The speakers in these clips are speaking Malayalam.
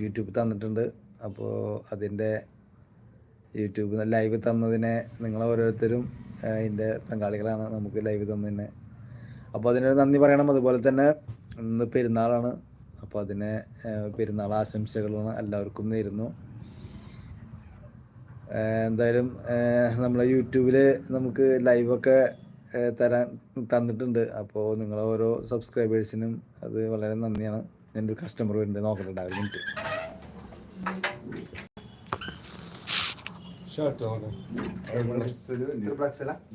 യൂട്യൂബ് തന്നിട്ടുണ്ട്. അപ്പോൾ അതിന്റെ യൂട്യൂബ് ലൈവ് തന്നതിനെ നിങ്ങൾ ഓരോരുത്തരും അതിന്റെ പങ്കാളികളാണ് നമുക്ക് ലൈവ് തന്നതിനെ. അപ്പോൾ അതിനൊരു നന്ദി പറയണം. അതുപോലെ തന്നെ ഇന്ന് പെരുന്നാളാണ്. അപ്പോൾ അതിനെ പെരുന്നാൾ ആശംസകളാണ് എല്ലാവർക്കും നേരുന്നു. എന്തായാലും നമ്മളെ യൂട്യൂബിൽ നമുക്ക് ലൈവൊക്കെ തരാൻ തന്നിട്ടുണ്ട്. അപ്പോൾ നിങ്ങൾ ഓരോ സബ്സ്ക്രൈബേഴ്സിനും അത് വളരെ നന്ദിയാണ്. എന്റെ ഒരു കസ്റ്റമർ വരുന്നുണ്ട് നോക്കട്ടെ ഒരു minute shirt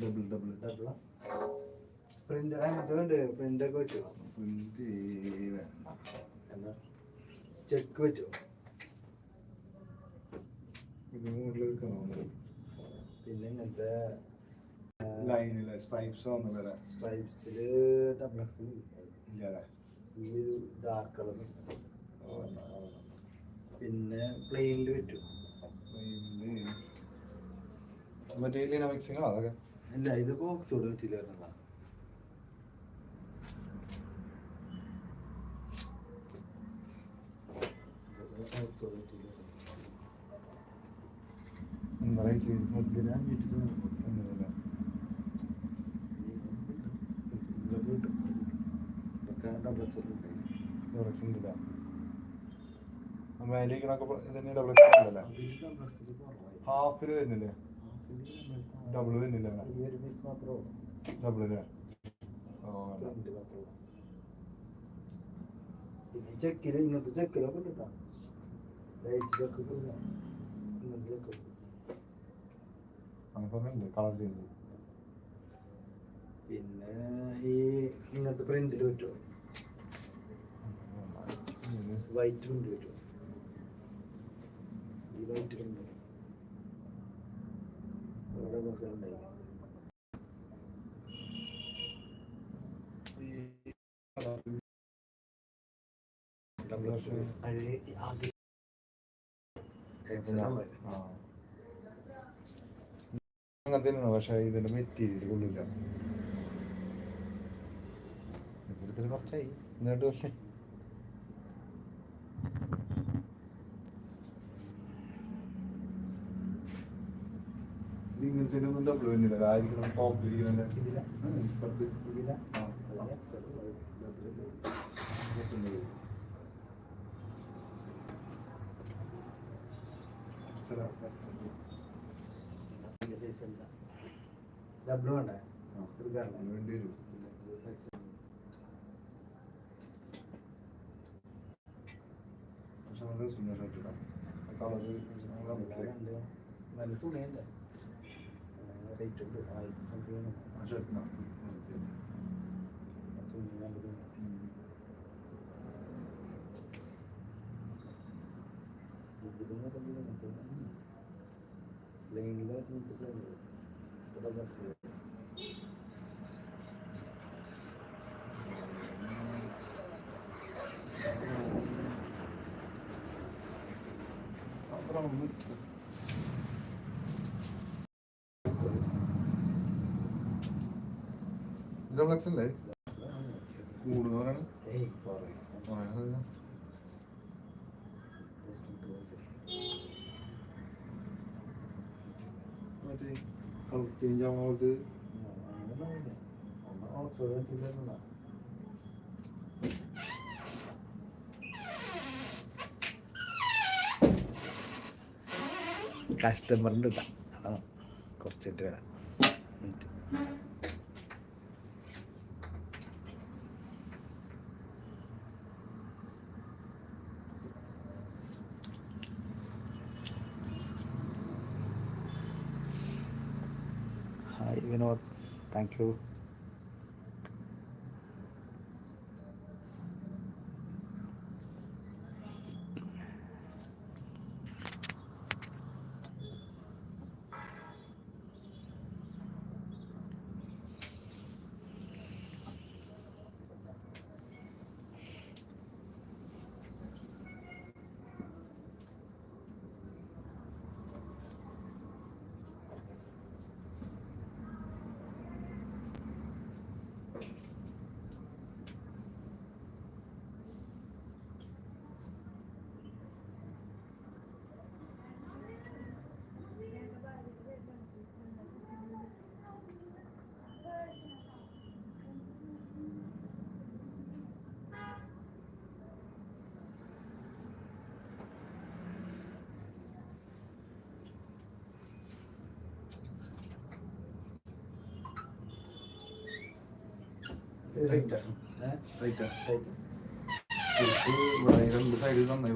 double double double double print ഒക്കെ പറ്റുമോ ചെക്ക് പറ്റുമോ പിന്നെ ഇങ്ങനത്തെ ലൈനില്ല സ്ട്രൈപ്സ് വന്നു വരാം സ്ട്രൈപ്സിൽ ഡബിൾ എക്സ് ഇല്ല. ഈ ഒരു ഡാർക്ക് കളർ പിന്നെ പ്ലെയിനിൽ പറ്റും. മറ്റേ ലീന മിക്സിങ് അതൊക്കെ? ഇല്ല ഇത് ബോക്സോട് പറ്റില്ല വരുന്നതാണ് ബോക്സോട് പറ്റില്ല എന്താ ഡബിൾ എക്സൽ ഡബിൾ എക്സൽ ഇല്ല മേലേക്കണൊക്കെ ഇതന്നെ ഡബിൾ ഉണ്ടല്ലേ? എക്സൽ കുറവായി. ഹാഫിൽ വരുന്നില്ലേ? ഡബിൾ വരുന്നില്ല. ഡബിൾ അല്ലേ പിന്നെ ചെക്കിൽ ഇങ്ങനത്തെ ചെക്കിലൊക്കെ കിട്ടാം ലൈറ്റിലൊക്കെ ഇങ്ങനത്തെ ചെക്ക് അങ്ങനത്തെ ഉണ്ട്. കളർ ചേഞ്ച് പിന്നെ ഈ ഇങ്ങനത്തെ പ്രിന്റിൽ പറ്റുമോ വൈറ്റ് പ്രിന്റ് പറ്റുമോ ഈ വൈറ്റ് പ്രിന്റ് ഇവിടെ ബസ് ഉണ്ടായി അങ്ങനത്തെ തന്നെയാണ് പക്ഷെ ഇതിന്റെ മെറ്റീരിയൽ കൊള്ളില്ല ഇവിടുത്തെ കുറച്ചായി. എന്നിട്ട് പക്ഷേ ഇങ്ങനത്തെ ഒന്നും ഡബിൾ വരുന്നില്ല ആയിരിക്കണം ടോപ്പ് ഇരിക്കുന്ന ഇതില. പത്ത് ഇതില. ആ. അതിന് XL ഉള്ളത്. പത്തുണ്ട്. XL, XL. നല്ല size അല്ല. ഡബിൾ വേണ്ടേ ആ. എടുക്കാറില്ല അതിന് വേണ്ടി വരും XL. പക്ഷെ നല്ല രസമുണ്ട് ഷർട്ട് ഇടാൻ കളർ എല്ലാം ഉണ്ട്. നല്ല തുണിയല്ലേ റേറ്റ് ഉണ്ട് ആയിരത്തി സംതിങ് ആ ഷർട്ടിനാ തുണി നല്ല തുണി ഇതിലൊന്നും കണ്ടില്ല നമുക്ക് പ്ലെയിനിൽ ഇവിടെ ബസ് അത്ര ഒന്ന് ഫ്ലക്സ് അല്ലേ കൂടുന്നവരാണ് മറ്റേ ചേഞ്ച് കസ്റ്റമറിന്റെ ഇട്ടാ അതാണ് കുറച്ചിട്ട് വരാം മിനിറ്റ് ഹായ് വിനോദ് താങ്ക് രണ്ട് സൈഡിൽ നന്നായി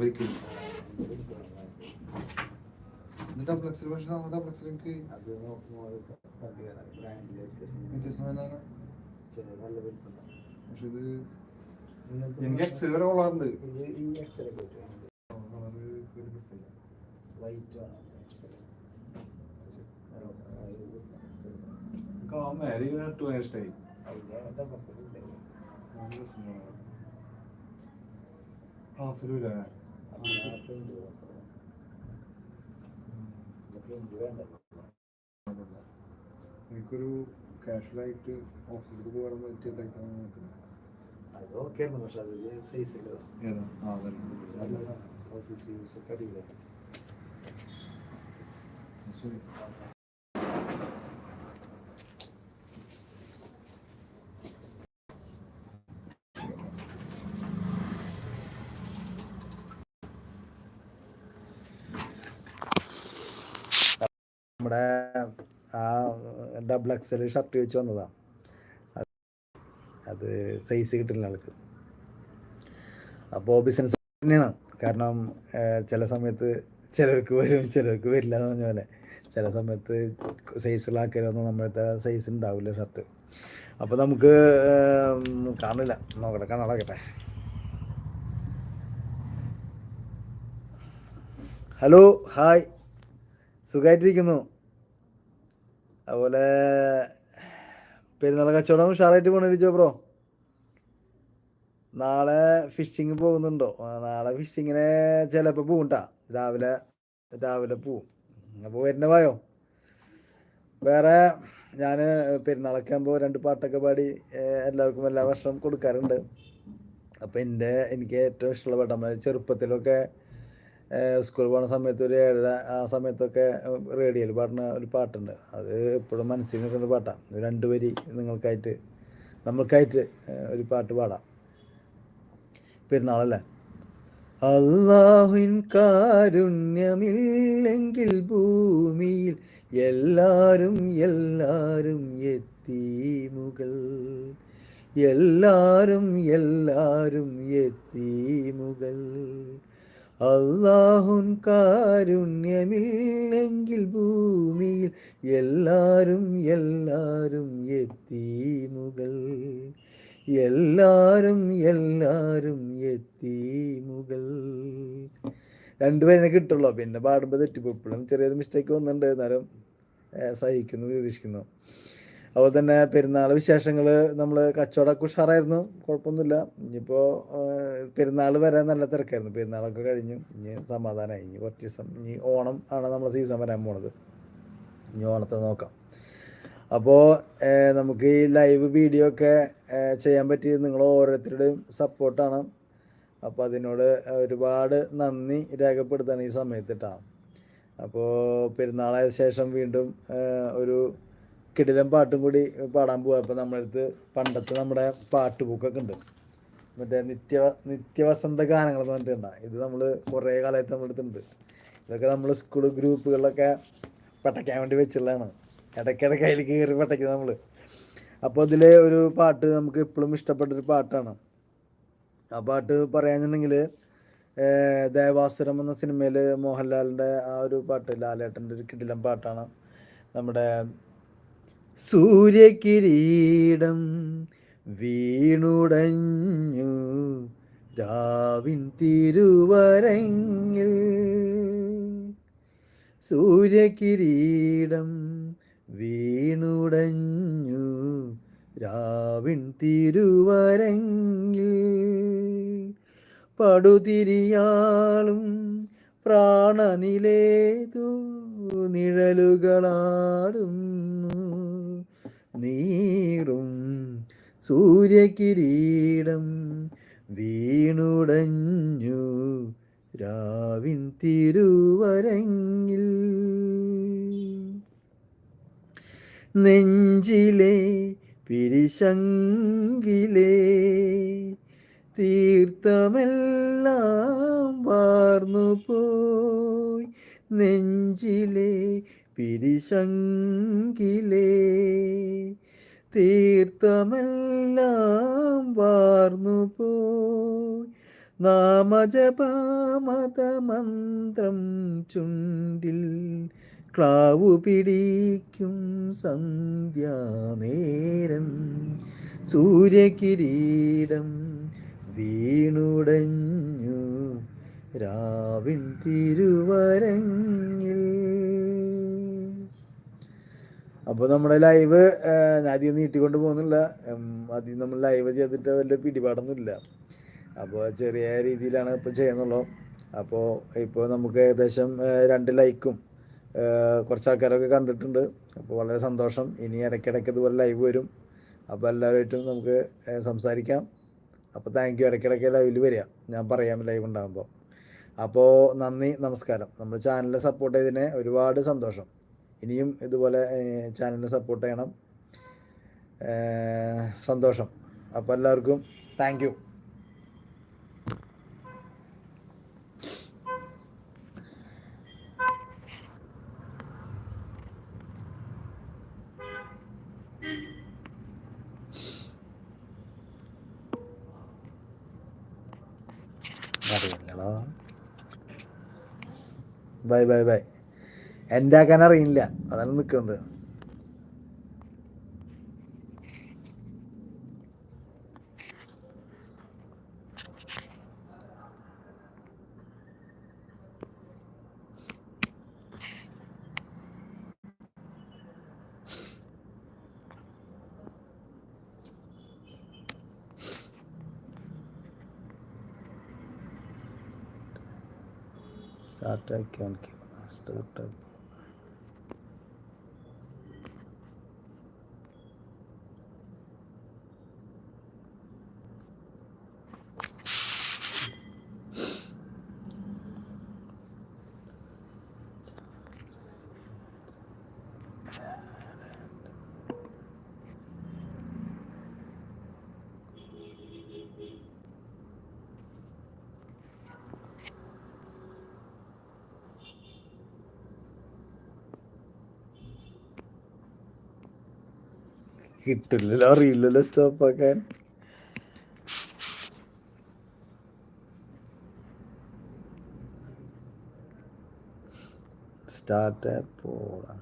ഡബിൾ എക്സൽ പക്ഷേ വ്യത്യസ്തമായാണ് നല്ല വലിപ്പം പക്ഷെ ഇത് എനിക്ക് എക്സൽ വരെ കൊള്ളാറുണ്ട്. ഇഷ്ടമായി അതിന്റെ ഡബിൾ ഹാഫിലും എനിക്കൊരു കാഷ്വൽ ആയിട്ട് ഓഫീസിലേക്ക് പോകാൻ പറ്റിയ ടൈപ്പാണ് നോക്കുന്നത് അത് ഓക്കെ ആണ് പക്ഷെ അത് സൈസ് ഇല്ല ഏതാ ആ അതല്ല ഓഫീസ് യൂസ് ഒക്കെ അടിയില്ല ശരി നമ്മുടെ ആ ഡബിൾ എക്സൽ ഷർട്ട് വെച്ച് വന്നതാ. അത് സൈസ് കിട്ടില്ല ആൾക്ക്. അപ്പോൾ ബിസിനസ് തന്നെയാണ്. കാരണം ചില സമയത്ത് ചിലർക്ക് വരും ചിലർക്ക് വരില്ല എന്ന് പറഞ്ഞ പോലെ. ചില സമയത്ത് സൈസിലാക്കലൊന്നും നമ്മളത്തെ സൈസ് ഉണ്ടാവില്ല ഷർട്ട് അപ്പോൾ നമുക്ക് കാണില്ല നോക്കട്ടെ കാണാടക്കട്ടെ ഹലോ ഹായ് സുഖമായിട്ടിരിക്കുന്നു അതുപോലെ പെരുന്നാൾ കച്ചവടം ഉഷാറായിട്ട് പോണിരിച്ചോ ബ്രോ നാളെ ഫിഷിങ് പോകുന്നുണ്ടോ? നാളെ ഫിഷിങ്ങിന് ചിലപ്പോൾ പോവും കേട്ടാ രാവിലെ രാവിലെ പോവും. അപ്പോൾ വരുന്ന വായോ? വേറെ ഞാൻ പെരുന്നാളൊക്കെ ആകുമ്പോൾ രണ്ട് പാട്ടൊക്കെ പാടി എല്ലാവർക്കും എല്ലാ വർഷവും കൊടുക്കാറുണ്ട്. അപ്പോൾ എന്റെ എനിക്ക് ഏറ്റവും ഇഷ്ടമുള്ള പാട്ട് നമ്മൾ ചെറുപ്പത്തിലൊക്കെ സ്കൂൾ പോകുന്ന സമയത്ത് ഒരു ഏഴര ആ സമയത്തൊക്കെ റേഡിയോയിൽ പാടുന്ന ഒരു പാട്ടുണ്ട്. അത് എപ്പോഴും മനസ്സിൽ നിൽക്കുന്ന പാട്ടാണ് രണ്ട് വരി നിങ്ങൾക്കായിട്ട് നമ്മൾക്കായിട്ട് ഒരു പാട്ട് പാടാം. പെരുന്നാളല്ലേ? അള്ളാഹുവിൻ കാരുണ്യമില്ലെങ്കിൽ ഭൂമിയിൽ എല്ലാരും എല്ലാരും എത്തി മുകൾ. എല്ലാരും എല്ലാരും എത്തി മുകൾ. അള്ളാഹുൻ കാരുണ്യമില്ലെങ്കിൽ ഭൂമിയിൽ എല്ലാരും എല്ലാരും എത്തി മുകൾ. എല്ലാരും എല്ലാരും എത്തി മുകൾ. രണ്ടുപേരെ കിട്ടുള്ളൂ. പിന്നെ പാടുമ്പോൾ തെറ്റിപ്പോ ഇപ്പോഴും ചെറിയൊരു മിസ്റ്റേക്ക് വന്നിട്ടുണ്ട്. എന്നാലും സഹിക്കുന്നു പ്രതീക്ഷിക്കുന്നു. അതുപോലെ തന്നെ പെരുന്നാൾ വിശേഷങ്ങൾ നമ്മൾ കച്ചവടമൊക്കെ ഉഷാറായിരുന്നു കുഴപ്പമൊന്നുമില്ല. ഇനിയിപ്പോൾ പെരുന്നാൾ വരെ നല്ല തിരക്കായിരുന്നു. പെരുന്നാളൊക്കെ കഴിഞ്ഞു ഇനി സമാധാനമായി. ഇനി കുറച്ച് ദിവസം ഇനി ഓണം ആണ് നമ്മുടെ സീസൺ വരാൻ പോണത്. ഇനി ഓണത്തെ നോക്കാം. അപ്പോൾ നമുക്ക് ഈ ലൈവ് വീഡിയോ ഒക്കെ ചെയ്യാൻ പറ്റിയത് നിങ്ങൾ ഓരോരുത്തരുടെയും സപ്പോർട്ടാണ് അപ്പോൾ അതിനോട് ഒരുപാട് നന്ദി രേഖപ്പെടുത്താണ് ഈ സമയത്ത് കേട്ടോ അപ്പോൾ പെരുന്നാളായ ശേഷം വീണ്ടും ഒരു കിടിലം പാട്ടും കൂടി പാടാൻ പോയപ്പോൾ നമ്മളടുത്ത് പണ്ടത്തെ നമ്മുടെ പാട്ട് ബുക്കൊക്കെ ഉണ്ട്. മറ്റേ നിത്യ നിത്യവസന്ത ഗാനങ്ങൾ എന്ന് പറഞ്ഞിട്ടുണ്ടാകും ഇത് നമ്മൾ കുറേ കാലമായിട്ട് നമ്മുടെ അടുത്തുണ്ട് ഇതൊക്കെ നമ്മൾ സ്കൂൾ ഗ്രൂപ്പുകളിലൊക്കെ പട്ടയ്ക്കാൻ വേണ്ടി വെച്ചുള്ളതാണ് ഇടയ്ക്കിടയ്ക്ക് അതിൽ കയറി പട്ടയ്ക്കും നമ്മൾ അപ്പോൾ അതിലെ ഒരു പാട്ട് നമുക്ക് എപ്പോഴും ഇഷ്ടപ്പെട്ടൊരു പാട്ടാണ്. ആ പാട്ട് പറയാന്നുണ്ടെങ്കിൽ ദേവാസുരം എന്ന സിനിമയിൽ മോഹൻലാലിന്റെ ആ ഒരു പാട്ട് ലാലേട്ടന്റെ ഒരു കിടിലം പാട്ടാണ്. നമ്മുടെ സൂര്യകിരീടം വീണുടഞ്ഞു രാവിൻ തിരുവരങ്ങിൽ. സൂര്യകിരീടം വീണുടഞ്ഞു രാവിൻ തിരുവരങ്ങിൽ. പടുതിരിയാളും പ്രാണനിലേതു നിഴലുകളാടുന്നു. നീറും സൂര്യകിരീടം വീണുടഞ്ഞു രാവിൻ തിരുവരങ്ങിൽ. നെഞ്ചിലെ പിരിശങ്കിലെ തീർത്ഥമെല്ലാം വാർന്നു പോയി നെഞ്ചിലെ പിരിശങ്കിലേ തീർത്ഥമെല്ലാം വാർന്നു പോയി. നാമജപമതമന്ത്രം ചുണ്ടിൽ ക്ലാവു പിടിക്കും സന്ധ്യാനേരം. സൂര്യകിരീടം വീണുടഞ്ഞു രാവിൻ തിരുവരങ്ങിൽ അപ്പോൾ നമ്മുടെ ലൈവ് ആദ്യം നീട്ടിക്കൊണ്ട് പോകുന്നില്ല. ആദ്യം നമ്മൾ ലൈവ് ചെയ്തിട്ട് വലിയ പിടിപാടൊന്നുമില്ല. അപ്പോൾ ചെറിയ രീതിയിലാണ് ഇപ്പോൾ ചെയ്യുന്നുള്ളൂ. അപ്പോൾ ഇപ്പോൾ നമുക്ക് ഏകദേശം രണ്ട് ലൈക്കും കുറച്ച് ആൾക്കാരൊക്കെ കണ്ടിട്ടുണ്ട്. അപ്പോൾ വളരെ സന്തോഷം. ഇനി ഇടയ്ക്കിടയ്ക്ക് ഇതുപോലെ ലൈവ് വരും. അപ്പോൾ എല്ലാവരുമായിട്ടും നമുക്ക് സംസാരിക്കാം. അപ്പോൾ താങ്ക് യു ഇടയ്ക്കിടയ്ക്ക് ലൈവിൽ വരിക. ഞാൻ പറയാം ലൈവ് ഉണ്ടാകുമ്പോൾ അപ്പോൾ നന്ദി നമസ്കാരം. നമ്മുടെ ചാനലിനെ സപ്പോർട്ട് ചെയ്തതിന് ഒരുപാട് സന്തോഷം. ഇനിയും ഇതുപോലെ ചാനലിനെ സപ്പോർട്ട് ചെയ്യണം. സന്തോഷം. അപ്പോൾ എല്ലാവർക്കും താങ്ക് യു അറിയില്ലടാ. ബൈ ബൈ ബൈ എന്റെ ആക്കാൻ അറിയില്ല. അതാണ് നിൽക്കുന്നത് സ്റ്റാർട്ട് ആക്കിയാൽ സ്റ്റാർട്ട് കിട്ടില്ലല്ലോ അറിയില്ലല്ലോ സ്റ്റോപ്പാക്കാൻ സ്റ്റാർട്ട് പോടാ